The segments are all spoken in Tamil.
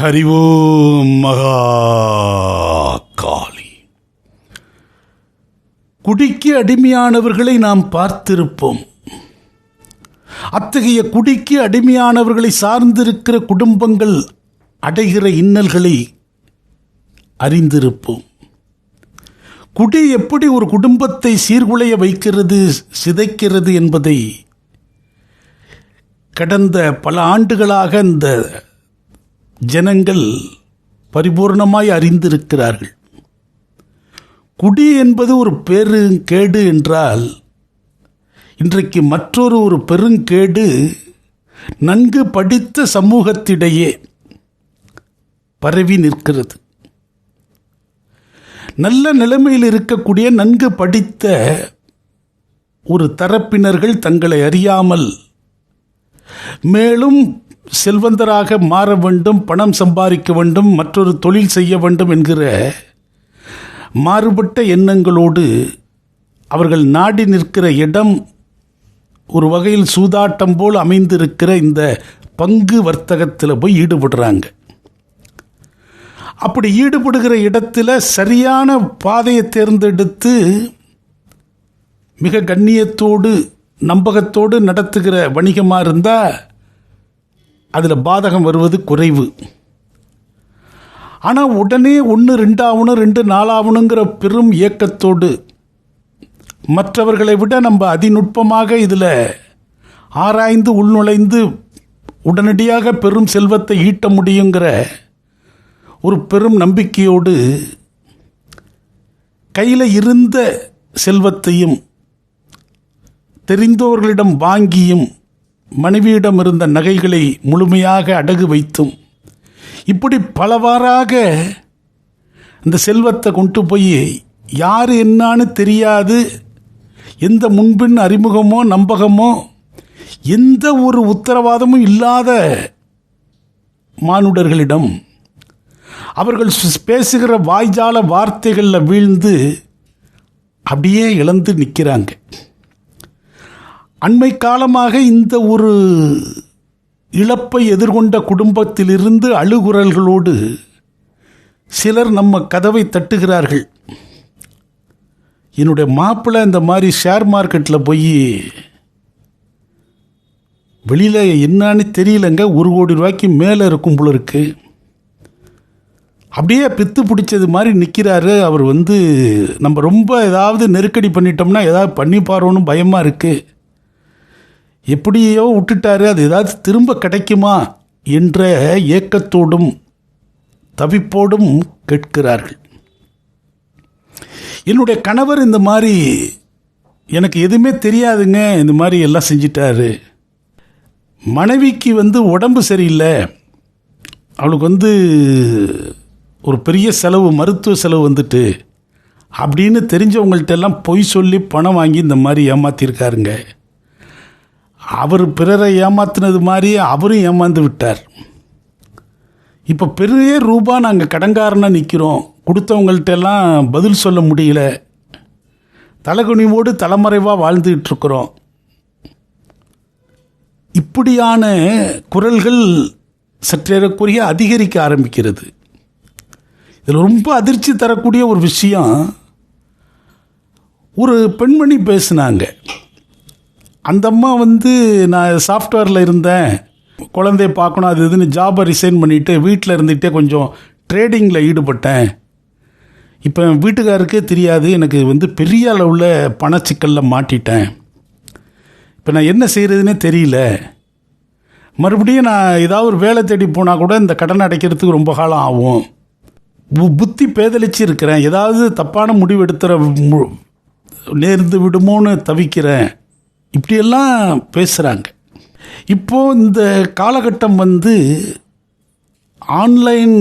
ஹரிவோம் மகா காளி குடிக்கு அடிமையானவர்களை நாம் பார்த்திருப்போம். அத்தகைய குடிக்கு அடிமையானவர்களை சார்ந்திருக்கிற குடும்பங்கள் அடைகிற இன்னல்களை அறிந்திருப்போம். குடி எப்படி ஒரு குடும்பத்தை சீர்குலைய வைக்கிறது சிதைக்கிறது என்பதை கடந்த பல ஆண்டுகளாக இந்த ஜனங்கள் பரிபூர்ணமாய் அறிந்திருக்கிறார்கள். குடி என்பது ஒரு பெருங்கேடு என்றால் இன்றைக்கு மற்றொரு ஒரு பெருங்கேடு நன்கு படித்த சமூகத்திடையே பரவி நிற்கிறது. நல்ல நிலைமையில் இருக்கக்கூடிய நன்கு படித்த ஒரு தரப்பினர்கள் தங்களை அறியாமல் மேலும் செல்வந்தராக மாற வேண்டும் பணம் சம்பாதிக்க வேண்டும் மற்றொரு தொழில் செய்ய வேண்டும் என்கிற மாறுபட்ட எண்ணங்களோடு அவர்கள் நாடி நிற்கிற இடம் ஒரு வகையில் சூதாட்டம் போல் அமைந்திருக்கிற இந்த பங்கு வர்த்தகத்தில் போய் ஈடுபடுறாங்க. அப்படி ஈடுபடுகிற இடத்துல சரியான பாதையை தேர்ந்தெடுத்து மிக கண்ணியத்தோடு நம்பகத்தோடு நடத்துகிற வணிகமாக இருந்தால் அதில் பாதகம் வருவது குறைவு. ஆனால் உடனே ஒன்று ரெண்டாகணும் ரெண்டு நாலாகணுங்கிற பெரும் இயக்கத்தோடு மற்றவர்களை விட நம்ம அதிநுட்பமாக இதில் ஆராய்ந்து உள்நுழைந்து உடனடியாக பெரும் செல்வத்தை ஈட்ட முடியுங்கிற ஒரு பெரும் நம்பிக்கையோடு கையில் இருந்த செல்வத்தையும் தெரிந்தவர்களிடம் வாங்கியும் மனைவியிடம் இருந்த நகைகளை முழுமையாக அடகு வைத்தும் இப்படி பலவாறாக இந்த செல்வத்தை கொண்டு போய் யார் என்னான்னு தெரியாது எந்த முன்பின் அறிமுகமோ நம்பகமோ எந்த ஒரு உத்தரவாதமும் இல்லாத மானுடர்களிடம் அவர்கள் பேசுகிற வாய்ஜால வார்த்தைகளில் வீழ்ந்து அப்படியே இழந்து நிற்கிறாங்க. அண்மை காலமாக இந்த ஒரு இழப்பை எதிர்கொண்ட குடும்பத்திலிருந்து அழுகுரல்களோடு சிலர் நம்ம கதவை தட்டுகிறார்கள். என்னுடைய மாப்பிள்ளை இந்த மாதிரி ஷேர் மார்க்கெட்டில் போய் வெளியில் என்னன்னு தெரியலங்க. ஒரு கோடி ரூபாய்க்கு மேலே இருக்கும் போல இருக்கு. அப்படியே பித்து பிடிச்சது மாதிரி நிற்கிறாரு அவர் வந்து நம்ம ரொம்ப ஏதாவது நெருக்கடி பண்ணிட்டோம்னா ஏதாவது பண்ணி பாரோன்னு பயமாக இருக்குது எப்படியோ விட்டுட்டாரு அது ஏதாவது திரும்ப கிடைக்குமா என்ற ஏக்கத்தோடும் தவிப்போடும் கேட்கிறார்கள். என்னுடைய கணவர் இந்த மாதிரி எனக்கு எதுவுமே தெரியாதுங்க இந்த மாதிரி எல்லாம் செஞ்சிட்டாரு. மனைவிக்கு வந்து உடம்பு சரியில்லை. அவளுக்கு வந்து ஒரு பெரிய செலவு மருத்துவ செலவு வந்துட்டு. அப்படின்னு தெரிஞ்சவங்கள்ட்ட எல்லாம் பொய் சொல்லி பணம் வாங்கி இந்த மாதிரி ஏமாற்றிருக்காருங்க அவர் பிறரை ஏமாத்தினது மாதிரி அவரும் ஏமாந்து விட்டார். இப்போ பெரிய ரூபா நாங்கள் கடன்காரனாக நிற்கிறோம் கொடுத்தவங்கள்ட்ட எல்லாம் பதில் சொல்ல முடியல. தலைகுனிவோடு தலைமறைவாக வாழ்ந்துக்கிட்டு இருக்கிறோம் இப்படியான குரல்கள் சற்றேறக்குரிய அதிகரிக்க ஆரம்பிக்கிறது. இதில் ரொம்ப அதிர்ச்சி தரக்கூடிய ஒரு விஷயம் ஒரு பெண்மணி பேசுனாங்க. அந்த அம்மா வந்து நான் சாஃப்ட்வேரில் இருந்தேன். குழந்தைய பார்க்கணும் அது இதுன்னு ஜாபை ரிசைன் பண்ணிவிட்டு வீட்டில் இருந்துகிட்டே கொஞ்சம் ட்ரேடிங்கில் ஈடுபட்டேன். இப்போ என் வீட்டுக்காருக்கே தெரியாது எனக்கு வந்து பெரிய அளவில் பணச்சிக்கலில் மாட்டிட்டேன். இப்போ நான் என்ன செய்கிறதுனே தெரியல. மறுபடியும் நான் ஏதாவது ஒரு வேலை தேடி போனால் கூட இந்த கடன் அடைக்கிறதுக்கு ரொம்ப காலம் ஆகும். பு- புத்தி பேதலிச்சு இருக்கிறேன். ஏதாவது தப்பான முடிவு எடுத்துகிற மு- நேர்ந்து விடுமோன்னு தவிக்கிறேன். இப்படியெல்லாம் பேசுகிறாங்க இப்போது இந்த காலகட்டம் வந்து ஆன்லைன்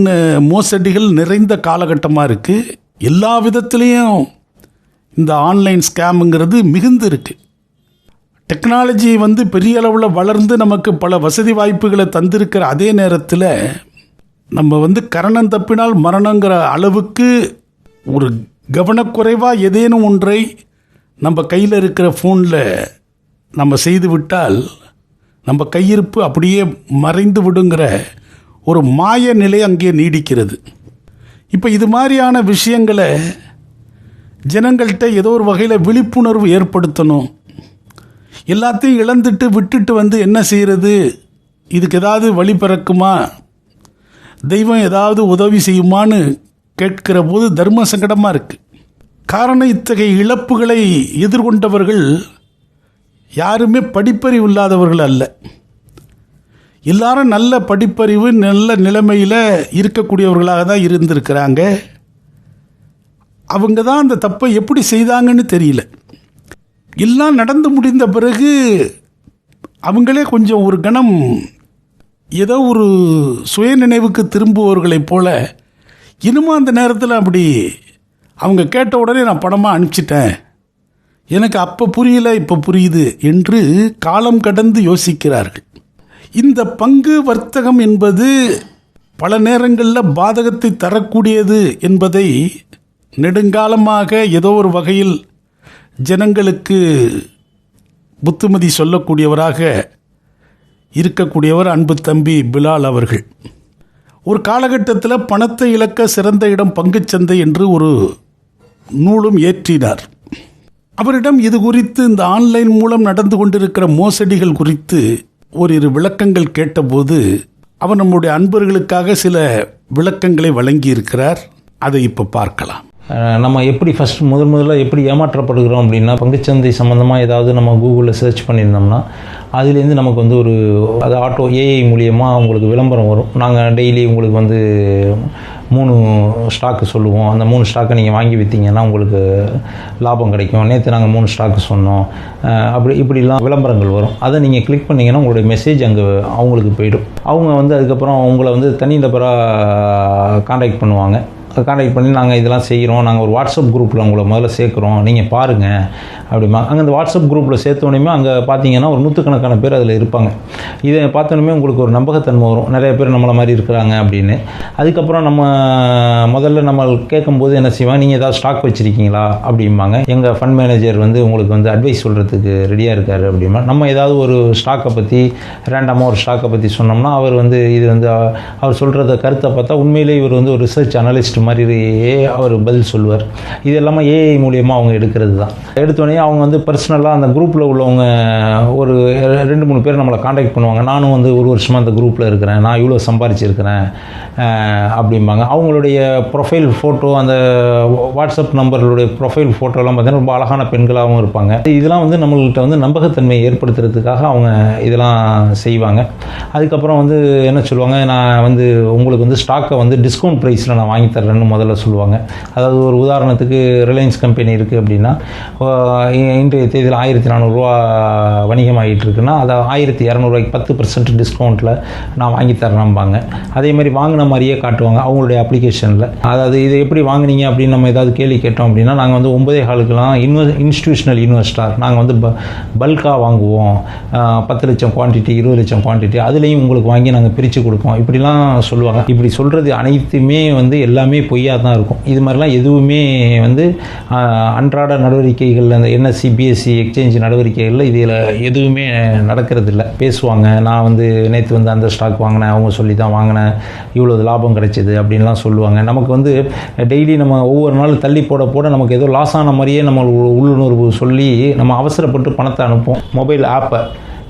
மோசடிகள் நிறைந்த காலகட்டமாக இருக்குது எல்லா விதத்துலேயும் இந்த ஆன்லைன் ஸ்கேமுங்கிறது மிகுந்து இருக்குது டெக்னாலஜி வந்து பெரிய அளவில் வளர்ந்து நமக்கு பல வசதி வாய்ப்புகளை தந்திருக்கிற அதே நேரத்தில் நம்ம வந்து கரணம் தப்பினால் மரணங்கிற அளவுக்கு ஒரு கவனக்குறைவாக ஏதேனும் ஒன்றை நம்ம கையில் இருக்கிற ஃபோனில் நம்ம செய்து விட்டால் நம்ம கையிருப்பு அப்படியே மறைந்து விடுங்கிற ஒரு மாய நிலை அங்கே நீடிக்கிறது. இப்போ இது மாதிரியான விஷயங்களை ஜனங்கள்கிட்ட ஏதோ ஒரு வகையில் விழிப்புணர்வு ஏற்படுத்தணும். எல்லாத்தையும் இழந்துட்டு விட்டுட்டு வந்து என்ன செய்கிறது இதுக்கு ஏதாவது வழி பிறக்குமா? தெய்வம் ஏதாவது உதவி செய்யுமான்னு கேட்கிற போது தர்ம சங்கடமாக இருக்குது காரணம் இத்தகைய இழப்புகளை எதிர்கொண்டவர்கள் யாருமே படிப்பறிவு இல்லாதவர்கள் அல்ல. எல்லாரும் நல்ல படிப்பறிவு நல்ல நிலைமையில் இருக்கக்கூடியவர்களாக தான் இருந்திருக்கிறாங்க. அவங்க தான் அந்த தப்பை எப்படி செய்தாங்கன்னு தெரியல. எல்லாம் நடந்து முடிந்த பிறகு அவங்களே கொஞ்சம் ஒரு கணம் ஏதோ ஒரு சுய நினைவுக்கு திரும்புபவர்களைப் போல இன்னமும் அந்த நேரத்தில் அப்படி அவங்க கேட்ட உடனே நான் படமாக அனுப்பிச்சிட்டேன். எனக்கு அப்போ புரியல இப்போ புரியுது என்று காலம் கடந்து யோசிக்கிறார்கள். இந்த பங்கு வர்த்தகம் என்பது பல நேரங்களில் பாதகத்தை தரக்கூடியது என்பதை நெடுங்காலமாக ஏதோ ஒரு வகையில் ஜனங்களுக்கு புத்துமதி சொல்லக்கூடியவராக இருக்கக்கூடியவர் அன்பு தம்பி பிலால் அவர்கள். ஒரு காலகட்டத்தில் பணத்தை இழக்க சிறந்த இடம் பங்குச்சந்தை என்று ஒரு நூலும் ஏற்றினார். அவரிடம் இது குறித்து இந்த ஆன்லைன் மூலம் நடந்து கொண்டிருக்கிற மோசடிகள் குறித்து ஓரிரு விளக்கங்கள் கேட்டபோது அவர் நம்முடைய அன்பர்களுக்காக சில விளக்கங்களை வழங்கியிருக்கிறார். அதை இப்போ பார்க்கலாம். நம்ம எப்படி ஃபஸ்ட் முதல் முதல்ல எப்படி ஏமாற்றப்படுகிறோம் அப்படின்னா பங்குச்சந்தை சம்மந்தமாக ஏதாவது நம்ம கூகுளில் சர்ச் பண்ணியிருந்தோம்னா அதுலேருந்து நமக்கு வந்து ஒரு அது ஆட்டோ ஏஐ மூலியமாக உங்களுக்கு விளம்பரம் வரும். நாங்கள் டெய்லி உங்களுக்கு வந்து மூணு ஸ்டாக்கு சொல்லுவோம். அந்த மூணு ஸ்டாக்கை நீங்கள் வாங்கி விற்றீங்கன்னா உங்களுக்கு லாபம் கிடைக்கும். நேற்று நாங்கள் மூணு ஸ்டாக்கு சொன்னோம். அப்படி இப்படிலாம் விளம்பரங்கள் வரும். அதை நீங்கள் கிளிக் பண்ணிங்கன்னா உங்களுடைய மெசேஜ் அங்கே அவங்களுக்கு போயிடும். அவங்க வந்து அதுக்கப்புறம் உங்களை வந்து தனி நபராக காண்டாக்ட் பண்ணுவாங்க. காண்டாக்ட் பண்ணி நாங்கள் இதெல்லாம் செய்கிறோம் நாங்கள் ஒரு வாட்ஸ்அப் குரூப்பில் உங்களை முதல்ல சேர்க்குறோம். நீங்கள் பாருங்கள் அப்படிமா அங்கே அந்த வாட்ஸ்அப் குரூப்பில் சேர்த்தோடனே அங்கே பார்த்தீங்கன்னா ஒரு நூற்றுக்கணக்கான பேர் அதில் இருப்பாங்க. இதை பார்த்தோன்னே உங்களுக்கு ஒரு நம்பகத்தன்மை வரும். நிறைய பேர் நம்மளை மாதிரி இருக்கிறாங்க அப்படின்னு. அதுக்கப்புறம் நம்ம முதல்ல நம்ம கேட்கும்போது என்ன செய்வாங்க? நீங்கள் ஏதாவது ஸ்டாக் வச்சுருக்கீங்களா? அப்படிம்பாங்க. எங்கள் ஃபண்ட் மேனேஜர் வந்து உங்களுக்கு வந்து அட்வைஸ் சொல்கிறதுக்கு ரெடியாக இருக்கார் அப்படிமா நம்ம ஏதாவது ஒரு ஸ்டாக்கை பற்றி ரேண்டமாக ஒரு ஸ்டாக்கை பற்றி சொன்னோம்னா அவர் வந்து இது வந்து அவர் சொல்கிறத கருத்தை பார்த்தா உண்மையிலே இவர் வந்து ஒரு ரிசர்ச் அனலிஸ்ட் மாதிரியே அவர் பதில் சொல்லுவார். இது எல்லாமே ஏஐ மூலியமாக அவங்க எடுக்கிறது தான் எடுத்தோடனே அவங்க வந்து பர்சனலாக அந்த குரூப்பில் உள்ளவங்க ஒரு ரெண்டு மூணு பேர் நம்மளை காண்டாக்ட் பண்ணுவாங்க. நானும் வந்து ஒரு வருஷமாக அந்த குரூப்பில் இருக்கிறேன். நான் இவ்வளோ சம்பாரிச்சிருக்கிறேன் அப்படிம்பாங்க. அவங்களுடைய ப்ரொஃபைல் ஃபோட்டோ அந்த வாட்ஸ்அப் நம்பர்களுடைய ப்ரொஃபைல் ஃபோட்டோலாம் பார்த்தீங்கன்னா ரொம்ப அழகான பெண்களாகவும் இருப்பாங்க. இதெல்லாம் வந்து நம்மள்கிட்ட வந்து நம்பகத்தன்மையை ஏற்படுத்துறதுக்காக அவங்க இதெல்லாம் செய்வாங்க. அதுக்கப்புறம் வந்து என்ன சொல்லுவாங்க நான் வந்து உங்களுக்கு வந்து ஸ்டாக்கை வந்து டிஸ்கவுண்ட் ப்ரைஸில் நான் வாங்கி தர்றேன்னு முதல்ல சொல்லுவாங்க. அதாவது ஒரு உதாரணத்துக்கு ரிலையன்ஸ் கம்பெனி இருக்குது அப்படின்னா இன்றைய தேதியில் ஆயிரத்தி நானூறுரூவா வணிகமாகிட்டு இருக்குன்னா அதை ஆயிரத்தி இரநூறுவாய்க்கு பத்து பர்சன்ட் டிஸ்கவுண்ட்டில் நான் வாங்கி தரேன்பாங்க அதே மாதிரி வாங்கின மாதிரியே காட்டுவாங்க அவங்களுடைய அப்ளிகேஷனில் அதாவது இதை எப்படி வாங்குனீங்க அப்படின்னு நம்ம ஏதாவது கேள்வி கேட்டோம் அப்படின்னா நாங்கள் வந்து ஒன்பதே காலுக்கெல்லாம் இன்வெ இன்ஸ்டியூஷனல் இன்வெஸ்டார் நாங்கள் வந்து ப பல்காக வாங்குவோம். பத்து லட்சம் குவான்டிட்டி இருபது லட்சம் குவான்டிட்டி அதுலேயும் உங்களுக்கு வாங்கி நாங்கள் பிரித்து கொடுப்போம். இப்படிலாம் சொல்லுவாங்க. இப்படி சொல்கிறது அனைத்துமே வந்து எல்லாமே பொய்யாக தான் இருக்கும். இது மாதிரிலாம் எதுவுமே வந்து அன்றாட நடவடிக்கைகள் அந்த என்ன சிபிஎஸ்சி எக்ஸ்சேஞ்ச் நடவடிக்கைகளில் இதில் எதுவுமே நடக்கிறது இல்லை பேசுவாங்க நான் வந்து நேற்று வந்து அந்த ஸ்டாக் வாங்கினேன் அவங்க சொல்லி தான் வாங்கினேன் இவ்வளோ லாபம் கிடைச்சிது அப்படின்லாம் சொல்லுவாங்க. நமக்கு வந்து டெய்லி நம்ம ஒவ்வொரு நாள் தள்ளி போட போட நமக்கு ஏதோ லாஸ் ஆன மாதிரியே நம்ம உள்ளுணர்வு சொல்லி நம்ம அவசரப்பட்டு பணத்தை அனுப்போம் மொபைல் ஆப்பை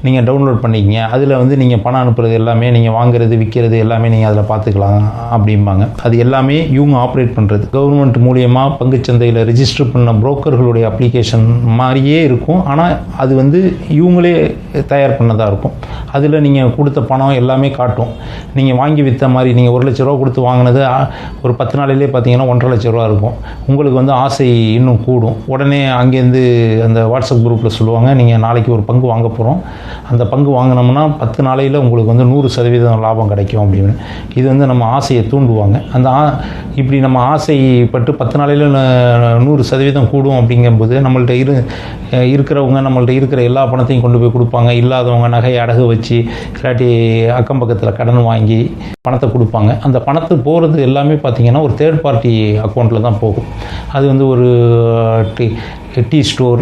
நீங்கள் டவுன்லோட் பண்ணிக்கங்க. அதில் வந்து நீங்கள் பணம் அனுப்புறது எல்லாமே நீங்கள் வாங்குறது விற்கிறது எல்லாமே நீங்கள் அதில் பார்த்துக்கலாம் அப்படிம்பாங்க. அது எல்லாமே இவங்க ஆப்ரேட் பண்ணுறது கவர்மெண்ட் மூலியமாக பங்குச்சந்தையில் ரிஜிஸ்டர் பண்ண புரோக்கர்களுடைய அப்ளிகேஷன் மாதிரியே இருக்கும். ஆனால் அது வந்து இவங்களே தயார் பண்ணதாக இருக்கும். அதில் நீங்கள் கொடுத்த பணம் எல்லாமே காட்டும். நீங்கள் வாங்கி விற்ற மாதிரி நீங்கள் ஒரு லட்ச ரூபா கொடுத்து வாங்கினது ஒரு பத்து நாளிலே பார்த்தீங்கன்னா ஒன்றரை லட்ச ரூபா இருக்கும். உங்களுக்கு வந்து ஆசை இன்னும் கூடும். உடனே அங்கேருந்து அந்த வாட்ஸ்அப் குரூப்பில் சொல்லுவாங்க நீங்கள் நாளைக்கு ஒரு பங்கு வாங்க போகிறோம் அந்த பங்கு வாங்கினோம்னா பத்து நாளையில் உங்களுக்கு வந்து நூறு சதவீதம் லாபம் கிடைக்கும் அப்படின்னு. இது வந்து நம்ம ஆசையை தூண்டுவாங்க. அந்த ஆ இப்படி நம்ம ஆசைப்பட்டு பத்து நாளையில் நூறு சதவீதம் கூடும் அப்படிங்கும்போது நம்மள்ட்ட இரு இருக்கிறவங்க நம்மள்ட்ட இருக்கிற எல்லா பணத்தையும் கொண்டு போய் கொடுப்பாங்க. இல்லாதவங்க நகையை அடகு வச்சு இல்லாட்டி அக்கம் பக்கத்தில் கடன் வாங்கி பணத்தை கொடுப்பாங்க. அந்த பணத்தை போகிறது எல்லாமே பார்த்தீங்கன்னா ஒரு தேர்ட் பார்ட்டி அக்கௌண்ட்டில் தான் போகும். அது வந்து ஒரு tea tea store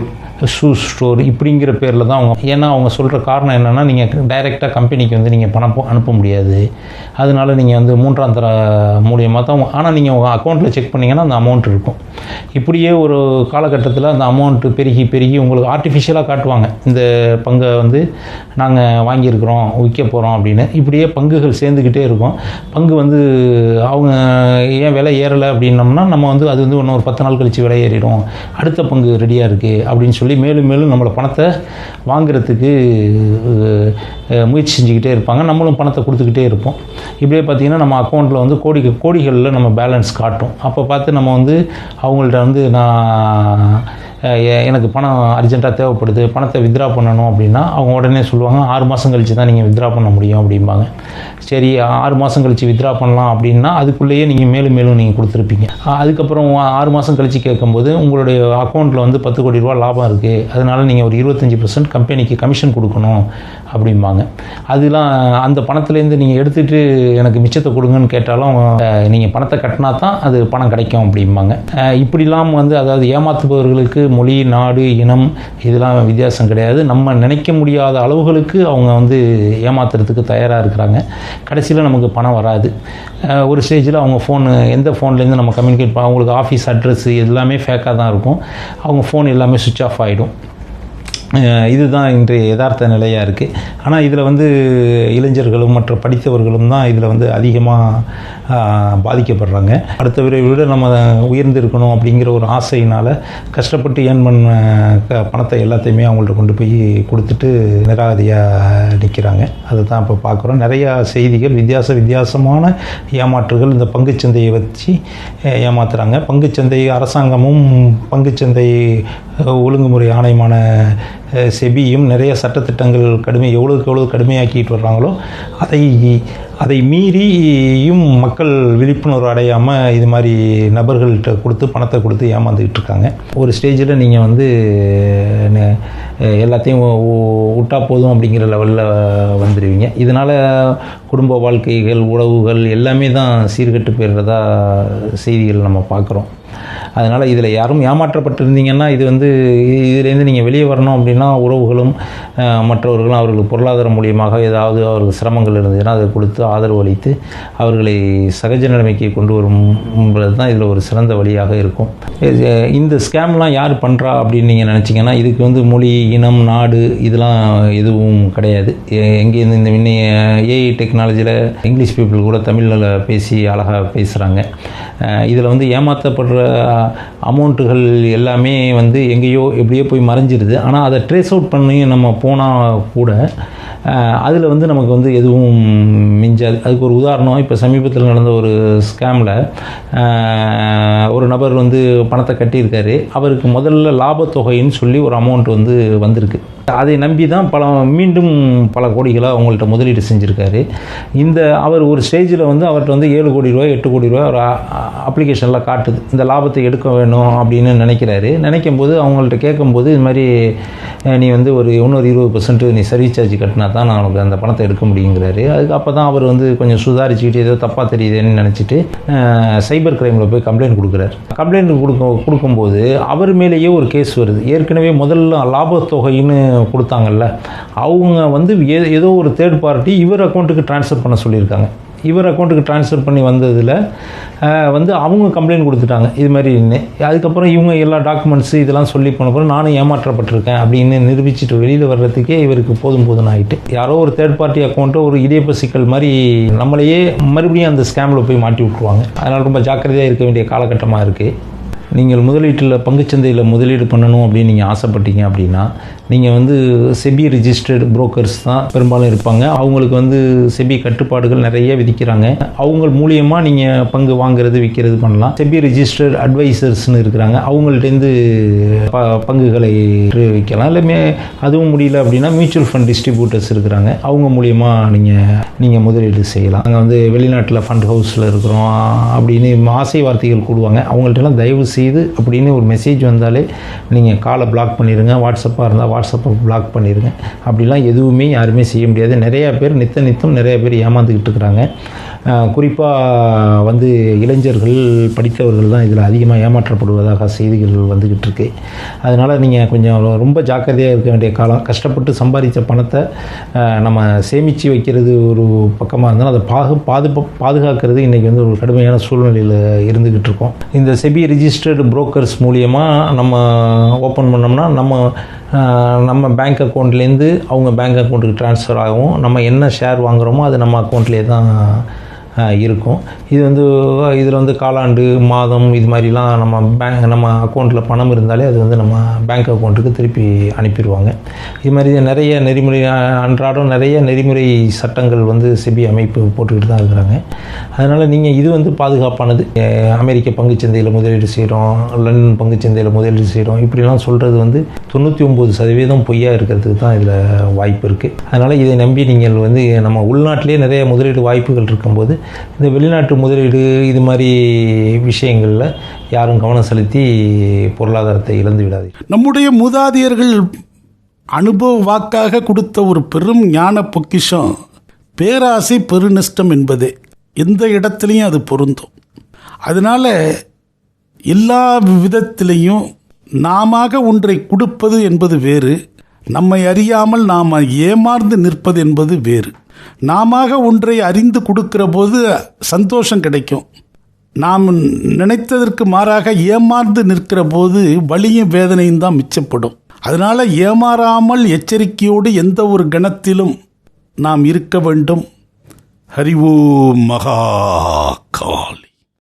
shoe store இப்படிங்கிற பேரில் தான் அவங்க ஏன்னா அவங்க சொல்கிற காரணம் என்னென்னா நீங்கள் டைரெக்டாக கம்பெனிக்கு வந்து நீங்கள் பணம் அனுப்ப முடியாது. அதனால நீங்கள் வந்து மூன்றாம் தர மூலியமாக தான் ஆனால் நீங்கள் உங்கள் அக்கௌண்ட்டில் செக் பண்ணிங்கன்னா அந்த அமௌண்ட் இருக்கும். இப்படியே ஒரு காலகட்டத்தில் அந்த அமௌண்ட்டு பெருகி பெருகி உங்களுக்கு ஆர்டிஃபிஷியலாக காட்டுவாங்க. இந்த பங்கை வந்து நாங்கள் வாங்கியிருக்கிறோம் விற்க போகிறோம் அப்படின்னு. இப்படியே பங்குகள் சேர்ந்துக்கிட்டே இருக்கும். பங்கு வந்து அவங்க ஏன் விலை ஏறலை அப்படின்னம்னா நம்ம வந்து அது வந்து இன்னும் ஒரு பத்து நாள் கழித்து விலை ஏறிடும். அடுத்த பங்கு ரெடியாக இருக்குது அப்படின்னு சொல்லி மேலும் மேலும் நம்மளை பணத்தை வாங்குறதுக்கு முயற்சி செஞ்சுக்கிட்டே இருப்பாங்க. நம்மளும் பணத்தை கொடுத்துக்கிட்டே இருப்போம். இப்படியே பார்த்தீங்கன்னா நம்ம அக்கௌண்ட்டில் வந்து கோடி கோடிகளில் நம்ம பேலன்ஸ் காட்டும். அப்போ பார்த்து நம்ம வந்து அவங்கள்ட்ட வந்து நான் எனக்கு பணம் அர்ஜென்ட்டாக தேவைப்படுது பணத்தை வித்ரா பண்ணணும் அப்படின்னா அவங்க உடனே சொல்லுவாங்க ஆறு மாதம் கழித்து தான் நீங்கள் வித்ரா பண்ண முடியும் அப்படிம்பாங்க. சரி ஆறு மாதம் கழித்து வித்ரா பண்ணலாம் அப்படின்னா அதுக்குள்ளேயே நீங்கள் மேலும் மேலும் நீங்கள் கொடுத்துருப்பீங்க. அதுக்கப்புறம் ஆறு மாதம் கழித்து கேட்கும்போது உங்களுடைய அக்கௌண்ட்டில் வந்து பத்து கோடி ரூபா லாபம் இருக்குது அதனால் நீங்கள் ஒரு இருபத்தஞ்சி பர்சன்ட் கம்பெனிக்கு கமிஷன் கொடுக்கணும் அப்படிம்பாங்க. அதெலாம் அந்த பணத்துலேருந்து நீங்கள் எடுத்துகிட்டு எனக்கு மிச்சத்தை கொடுங்கன்னு கேட்டாலும் நீங்கள் பணத்தை கட்டினா தான் அது பணம் கிடைக்கும் அப்படிம்பாங்க. இப்படிலாம் வந்து அதாவது ஏமாத்துபவர்களுக்கு மொழி நாடு இனம் இதெல்லாம் வித்தியாசம் கிடையாது. நம்ம நினைக்க முடியாத அளவுகளுக்கு அவங்க வந்து ஏமாத்துறதுக்கு தயாராக இருக்கிறாங்க. கடைசியில் நமக்கு பணம் வராது. ஒரு ஸ்டேஜில் அவங்க ஃபோனு எந்த ஃபோன்லேருந்து நம்ம கம்யூனிகேட் பண்ண அவங்களுக்கு ஆஃபீஸ் அட்ரஸ் எல்லாமே ஃபேக்காக தான் இருக்கும். அவங்க ஃபோன் எல்லாமே சுவிட்ச் ஆஃப் ஆகிடும் இதுதான் இன்றைய யதார்த்த நிலையாக இருக்குது ஆனால் இதில் வந்து இளைஞர்களும் மற்ற படித்தவர்களும் தான் இதில் வந்து அதிகமாக பாதிக்கப்படுறாங்க. அடுத்தவரை விட நம்ம உயர்ந்திருக்கணும் அப்படிங்கிற ஒரு ஆசையினால் கஷ்டப்பட்டு ஏன் பண்ண க- பணத்தை எல்லாத்தையுமே அவங்கள்ட்ட கொண்டு போய் கொடுத்துட்டு நிராகதியாக நிற்கிறாங்க அதை தான் இப்போ பார்க்குறோம் நிறையா செய்திகள் வித்தியாச வித்தியாசமான ஏமாற்றுகள் இந்த பங்குச்சந்தையை வச்சு ஏமாத்துகிறாங்க ஏமாத்துறாங்க. பங்குச்சந்தை அரசாங்கமும் பங்குச்சந்தை ஒழுங்குமுறை ஆணையமான செபியும் நிறைய சட்டத்திட்டங்கள் கடுமை எவ்வளோக்கு எவ்வளோ கடுமையாக்கிட்டு வர்றாங்களோ அதை அதை மீறியும் மக்கள் விழிப்புணர்வு அடையாமல் இது மாதிரி நபர்கள்ட்ட கொடுத்து பணத்தை கொடுத்து ஏமாந்துக்கிட்டு இருக்காங்க. ஒரு ஸ்டேஜில் நீங்கள் வந்து ந- எல்லாத்தையும் விட்டா போதும் அப்படிங்கிற லெவலில் வந்துடுவீங்க இதனால் குடும்ப வாழ்க்கைகள் உறவுகள் எல்லாமே தான் சீர்கெட்டு போயிடுறதா செய்திகள் நம்ம பார்க்குறோம். அதனால் இதில் யாரும் ஏமாற்றப்பட்டிருந்தீங்கன்னா இது வந்து இதுலேருந்து நீங்கள் வெளியே வரணும் அப்படின்னா உறவுகளும் மற்றவர்களும் அவர்களுக்கு பொருளாதாரம் மூலியமாக ஏதாவது அவர்கள் சிரமங்கள் இருந்ததுன்னா அதை கொடுத்து ஆதரவு அளித்து அவர்களை சகஜ நிலைமைக்கு கொண்டு வரும்ன்றது தான் இதில் ஒரு சிறந்த வழியாக இருக்கும். இது, இந்த ஸ்கேம்லாம் யார் பண்ணுறா அப்படின்னு நீங்கள் நினச்சிங்கன்னா இதுக்கு வந்து மொழி இனம் நாடு இதெல்லாம் எதுவும் கிடையாது. எங்கேருந்து இந்த முன்னைய ஏஐ டெக்னாலஜியில் இங்கிலீஷ் பீப்புள் கூட தமிழில் பேசி அழகாக பேசுகிறாங்க இதில் வந்து ஏமாற்றப்படுற அமௌண்ட்டுகள் எல்லாமே வந்து எங்கேயோ எப்படியோ போய் மறைஞ்சிருது. ஆனால் அதை ட்ரேஸ் அவுட் பண்ணி நம்ம போனால் கூட அதில் வந்து நமக்கு வந்து எதுவும் மிஞ்சாது. அதுக்கு ஒரு உதாரணம் இப்போ சமீபத்தில் நடந்த ஒரு ஸ்கேமில் ஒரு நபர் வந்து பணத்தை கட்டியிருக்காரு. அவருக்கு முதல்ல லாபத்தொகைன்னு சொல்லி ஒரு அமௌண்ட் வந்து வந்திருக்கு. அதை நம்பி தான் பல மீண்டும் பல கோடிகளை அவங்கள்ட்ட முதலீடு செஞ்சுருக்காரு. இந்த அவர் ஒரு ஸ்டேஜில் வந்து அவர்கிட்ட வந்து ஏழு கோடி ரூபாய் எட்டு கோடி ரூபாய் ஒரு அப்ளிகேஷனில் காட்டுது. இந்த லாபத்தை எடுக்க வேணும் அப்படின்னு நினைக்கிறாரு. நினைக்கும் போது அவங்கள்ட்ட கேட்கும்போது இது மாதிரி நீ வந்து ஒரு இன்னொரு இருபது பர்சன்ட் நீ சர்வீஸ் சார்ஜ் கட்டினா தான் நான் உனக்கு அந்த பணத்தை எடுக்க முடியுங்கிறாரு. அதுக்கு அப்போ தான் அவர் வந்து கொஞ்சம் சுதாரிச்சுக்கிட்டு ஏதோ தப்பாக தெரியுதுன்னு நினச்சிட்டு சைபர் கிரைமில் போய் கம்ப்ளைண்ட் கொடுக்குறாரு. கம்ப்ளைண்ட் கொடுக்க கொடுக்கும்போது அவர் மேலேயே ஒரு கேஸ் வருது. ஏற்கனவே முதல்ல லாபத்தொகைன்னு கொடுத்தாங்கல்ல அவங்க வந்து ஏ- ஏதோ ஒரு தேர்ட் பார்ட்டி இவர் அக்கௌண்ட்டுக்கு ட்ரான்ஸ்ஃபர் பண்ண சொல்லியிருக்காங்க. இவர் அக்கௌண்ட்டுக்கு ட்ரான்ஸ்ஃபர் பண்ணி வந்ததில் வந்து அவங்க கம்ப்ளைண்ட் கொடுத்துட்டாங்க. இது மாதிரின்னு அதுக்கப்புறம் இவங்க எல்லா டாக்குமெண்ட்ஸு இதெல்லாம் சொல்லி போனப்பறம் நானும் ஏமாற்றப்பட்டிருக்கேன் அப்படின்னு நிரூபிச்சுட்டு வெளியில் வர்றதுக்கே இவருக்கு போதும் போதும் ஆகிட்டு யாரோ ஒரு தேர்ட் பார்ட்டி அக்கௌண்ட்டோ ஒரு இடியப்ப சிக்கல் மாதிரி நம்மளையே மறுபடியும் அந்த ஸ்கேமில் போய் மாட்டி விட்ருவாங்க அதனால் ரொம்ப ஜாக்கிரதையாக இருக்க வேண்டிய காலகட்டமாக இருக்குது நீங்கள் முதலீட்டில் பங்குச்சந்தையில் முதலீடு பண்ணணும் அப்படின்னு நீங்கள் ஆசைப்பட்டீங்க அப்படின்னா நீங்கள் வந்து செபி ரிஜிஸ்டர்டு புரோக்கர்ஸ் தான் பெரும்பாலும் இருப்பாங்க. அவங்களுக்கு வந்து செபி கட்டுப்பாடுகள் நிறைய விதிக்கிறாங்க. அவங்க மூலியமாக நீங்கள் பங்கு வாங்குறது விற்கிறது பண்ணலாம். செபி ரிஜிஸ்டர்ட் அட்வைசர்ஸ்னு இருக்கிறாங்க. அவங்கள்ட்டேருந்து ப பங்குகளை விற்கலாம். இல்லை மே அதுவும் முடியல அப்படின்னா மியூச்சுவல் ஃபண்ட் டிஸ்ட்ரிபியூட்டர்ஸ் இருக்கிறாங்க. அவங்க மூலியமாக நீங்கள் நீங்கள் முதலீடு செய்யலாம். நாங்கள் வந்து வெளிநாட்டில் ஃபண்ட் ஹவுஸில் இருக்கிறோம் அப்படின்னு ஆசை வார்த்தைகள் கூடுவாங்க. அவங்கள்ட்டலாம் தயவு செய்து அப்படின்னு ஒரு மெசேஜ் வந்தாலே நீங்கள் காலை பிளாக் பண்ணிடுங்க வாட்ஸ்அப்பாக இருந்தால் வாட்ஸ்அப்பை பிளாக் பண்ணிடுங்க அப்படிலாம் எதுவுமே யாருமே செய்ய முடியாது. நிறையா பேர் நித்த நித்தம் நிறையா பேர் ஏமாந்துக்கிட்டு இருக்கிறாங்க. குறிப்பாக வந்து இளைஞர்கள் படித்தவர்கள் தான் இதில் அதிகமாக ஏமாற்றப்படுவதாக செய்திகள் வந்துக்கிட்டு இருக்கு. அதனால் நீங்கள் கொஞ்சம் ரொம்ப ஜாக்கிரதையாக இருக்க வேண்டிய காலம். கஷ்டப்பட்டு சம்பாதிச்ச பணத்தை நம்ம சேமித்து வைக்கிறது ஒரு பக்கமாக இருந்தாலும் அதை பாகு பாது பாதுகாக்கிறது இன்றைக்கி வந்து ஒரு கடுமையான சூழ்நிலையில் இருந்துக்கிட்டு இருக்கோம். இந்த செபி ரிஜிஸ்டர்டு புரோக்கர்ஸ் மூலியமாக நம்ம ஓப்பன் பண்ணோம்னா நம்ம நம்ம பேங்க் அக்கௌண்ட்லேருந்து அவங்க பேங்க் அக்கௌண்ட்டுக்கு ட்ரான்ஸ்ஃபர் ஆகும் நம்ம என்ன ஷேர் வாங்குகிறோமோ அது நம்ம அக்கௌண்ட்லேயே தான் இருக்கும். இது வந்து இதில் வந்து காலாண்டு மாதம் இது மாதிரிலாம் நம்ம பேங்க் நம்ம அக்கௌண்ட்டில் பணம் இருந்தாலே அது வந்து நம்ம பேங்க் அக்கௌண்ட்டுக்கு திருப்பி அனுப்பிடுவாங்க. இது மாதிரி நிறைய நெறிமுறை அன்றாடம் நிறைய நெறிமுறை சட்டங்கள் வந்து செபி அமைப்பு போட்டுக்கிட்டு தான் இருக்கிறாங்க. அதனால் நீங்கள் இது வந்து பாதுகாப்பானது. அமெரிக்க பங்குச்சந்தையில் முதலீடு செய்கிறோம் லண்டன் பங்குச்சந்தையில் முதலீடு செய்கிறோம் இப்படிலாம் சொல்கிறது வந்து தொண்ணூற்றி ஒம்பது சதவீதம் பொய்யா இருக்கிறதுக்கு தான் இதில் வாய்ப்பு இருக்குது அதனால் இதை நம்பி நீங்கள் வந்து நம்ம உள்நாட்டிலே நிறைய முதலீடு வாய்ப்புகள் இருக்கும்போது இந்த வெளிநாட்டு முதலீடு இது மாதிரி விஷயங்களில் யாரும் கவனம் செலுத்தி பொருளாதாரத்தை இழந்து விடாது நம்முடைய மூதாதையர்கள் அனுபவ வாக்காக கொடுத்த ஒரு பெரும் ஞான பொக்கிஷம் பேராசை பெருநஷ்டம் என்பதே. எந்த இடத்துலையும் அது பொருந்தும். அதனால எல்லா விதத்திலையும் நாம ஒன்றை கொடுப்பது என்பது வேறு நம்மை அறியாமல் நாம் ஏமாந்து நிற்பது என்பது வேறு. நாம ஒன்றை அறிந்து கொடுக்கிற போது சந்தோஷம் கிடைக்கும். நாம் நினைத்ததற்கு மாறாக ஏமாந்து நிற்கிற போது வலியும் வேதனையும் தான் மிச்சப்படும். அதனால் ஏமாறாமல் எச்சரிக்கையோடு எந்த ஒரு கணத்திலும் நாம் இருக்க வேண்டும். ஹரிஓ மகா காலி